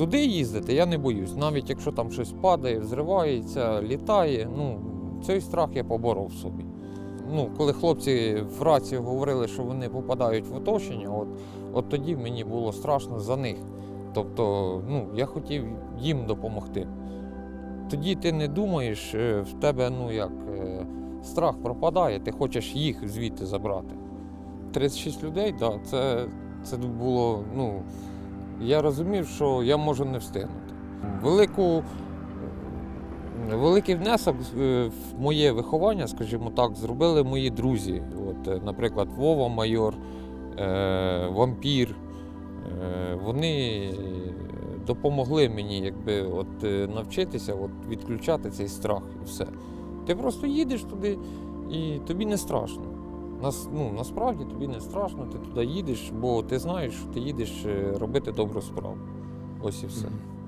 Туди їздити я не боюсь, навіть якщо там щось падає, взривається, літає. Ну, цей страх я поборов собі. Ну, коли хлопці в рацію говорили, що вони попадають в оточення, от, от тоді мені було страшно за них. Тобто, ну, я хотів їм допомогти. Тоді ти не думаєш, е, в тебе ну як е, страх пропадає, ти хочеш їх звідти забрати. 36 людей, да, це, це було, ну, я розумів, що я можу не встигнути. Велику, великий внесок е, в моє виховання, скажімо так, зробили мої друзі. От, е, наприклад, Вова Майор, е, Вампір. Е, Вони допомогли мені якби, от, навчитися от, відключати цей страх і все. Ти просто їдеш туди і тобі не страшно. Нас, ну, насправді тобі не страшно, ти туди їдеш, бо ти знаєш, що ти їдеш е, робити добру справу. Ось і все.